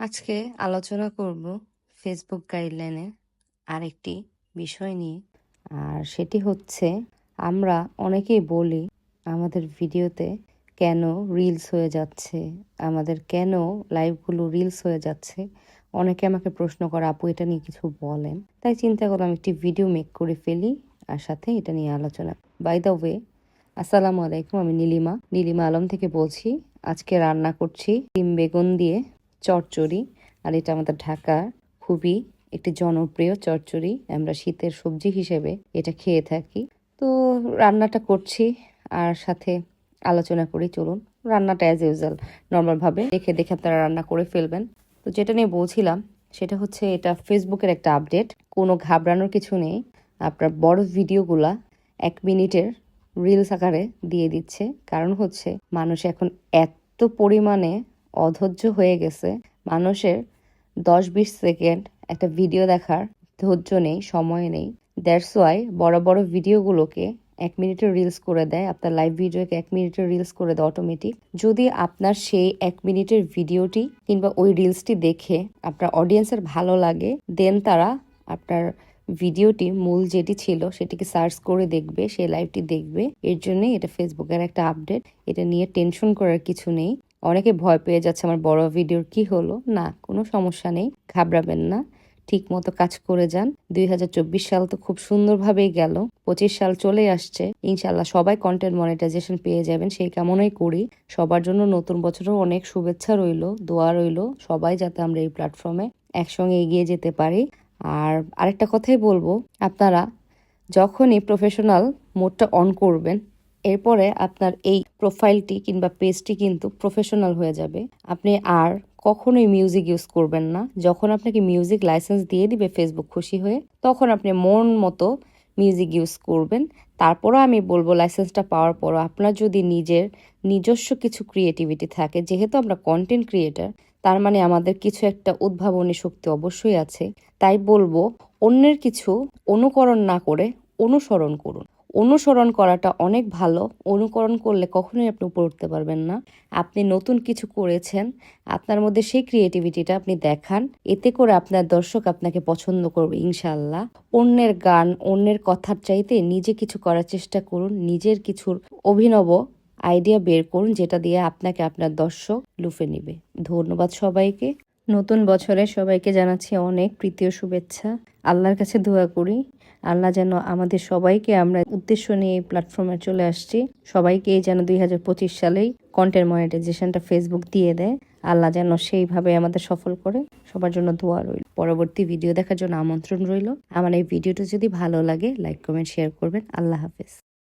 আজকে আলোচনা করব ফেসবুক গাইডলাইনের আরেকটি বিষয় নিয়ে। আর সেটি হচ্ছে, আমরা অনেকেই বলি, আমাদের ভিডিওতে কেন রিলস হয়ে যাচ্ছে, আমাদের কেন লাইভগুলো রিলস হয়ে যাচ্ছে। অনেকে আমাকে প্রশ্ন করে, আপু, এটা নিয়ে কিছু বলেন? তাই চিন্তা করলাম, একটি ভিডিও মেক করে ফেলি, আর সাথে এটা নিয়ে আলোচনা। বাই দ্য ওয়ে আসসালামু আলাইকুম, আমি নীলিমা। নীলিমা আলম থেকে বলছি, আজকে রান্না করছি ডিম বেগুন দিয়ে চচ্চড়ি আর এটা আমাদের ঢাকার খুবই একটি জনপ্রিয় চচ্চড়ি আমরা শীতের সবজি হিসেবে এটা খেয়ে থাকি। তো রান্নাটা করছি, আর সাথে আলোচনা করি, চলুন। রান্নাটা অ্যাজ ইউজুয়াল নর্মালভাবে দেখে দেখে আপনারা রান্না করে ফেলবেন। তো যেটা নিয়ে বলছিলাম, সেটা হচ্ছে এটা ফেসবুকের একটা আপডেট কোনো ঘাবড়ানোর কিছু নেই। আপনার বড় ভিডিওগুলা এক মিনিটের রিলস আকারে দিয়ে দিচ্ছে। কারণ হচ্ছে, মানুষ এখন এত পরিমাণে অধৈর্য হয়ে গেছে। মানুষের দশ বিশ সেকেন্ড একটা ভিডিও দেখার ধৈর্য নেই, সময় নেই। দ্যাটস ওয়াই বড় বড় ভিডিওগুলোকে এক মিনিটের রিলস করে দেয়। আপনার লাইভ ভিডিওকে এক মিনিটের রিলস করে দেয় অটোমেটিক যদি আপনার সেই এক মিনিটের ভিডিওটি কিংবা ওই রিলসটি দেখে আপনার অডিয়েন্সের ভালো লাগে দেন তারা আপনার ভিডিওটি মূল যেটি ছিল সেটিকে সার্চ করে দেখবে, সেই লাইভটি দেখবে। এর জন্যই এটা ফেসবুকের একটা আপডেট এটা নিয়ে টেনশন করার কিছু নেই। অনেকে ভয় পেয়ে যাচ্ছে আমার বড় ভিডিওর কি হলো। না, কোনো সমস্যা নেই, ঘাবড়াবেন না, ঠিক মতো কাজ করে যান। দুই হাজার চব্বিশ সাল তো খুব সুন্দরভাবেই গেল, পঁচিশ সাল চলে আসছে। ইনশাল্লাহ সবাই কন্টেন্ট মনিটাইজেশন পেয়ে যাবেন, সেই কামনাই করি। সবার জন্য নতুন বছরও অনেক শুভেচ্ছা রইল, দোয়া রইল, সবাই যাতে আমরা এই প্ল্যাটফর্মে একসঙ্গে এগিয়ে যেতে পারি। আর আরেকটা কথাই বলব, আপনারা যখনই প্রফেশনাল মোডটা অন করবেন এরপরে আপনার এই প্রোফাইলটি কিংবা পেজটি কিন্তু প্রফেশনাল হয়ে যাবে। আপনি আর কখনোই মিউজিক ইউজ করবেন না। যখন আপনাকে মিউজিক লাইসেন্স দিয়ে দিবে ফেসবুক খুশি হয়ে, তখন আপনি মন মতো মিউজিক ইউজ করবেন। তারপরও আমি বলব লাইসেন্সটা পাওয়ার পরও আপনার যদি নিজের নিজস্ব কিছু ক্রিয়েটিভিটি থাকে, যেহেতু আমরা কন্টেন্ট ক্রিয়েটার তার মানে আমাদের কিছু একটা উদ্ভাবনী শক্তি অবশ্যই আছে। তাই বলব অন্যের কিছু অনুকরণ না করে অনুসরণ করুন। অনুসরণ করাটা অনেক ভালো। অনুকরণ করলে কখনোই আপনি উপরে উঠতে পারবেন না। আপনি নতুন কিছু করেছেন, আপনার মধ্যে সেই ক্রিয়েটিভিটিটা আপনি দেখান। এতে করে আপনার দর্শক আপনাকে পছন্দ করবে ইনশাল্লাহ অন্যের গান, অন্যের কথার চাইতে নিজে কিছু করার চেষ্টা করুন, নিজের কিছুর অভিনব আইডিয়া বের করুন, যেটা দিয়ে আপনাকে আপনার দর্শক লুফে নিবে। ধন্যবাদ সবাইকে। নতুন বছরে সবাইকে জানাচ্ছি অনেক প্রীতীয় শুভেচ্ছা। আল্লাহর কাছে দোয়া করি। আল্লাহ যেন আমাদের সবাইকে আমরা উদ্দেশ্য নিয়ে এই প্ল্যাটফর্মে চলে আসছি। সবাইকে যেন দুই হাজার পঁচিশ সালেই কন্টেন্ট মনিটাইজেশনটা ফেসবুক দিয়ে দেয়। আল্লাহ যেন সেইভাবে আমাদের সফল করে। সবার জন্য দোয়া রইল। পরবর্তী ভিডিও দেখার জন্য আমন্ত্রণ রইল। আমার এই ভিডিওটা যদি ভালো লাগে লাইক কমেন্ট শেয়ার করবেন। আল্লাহ হাফেজ।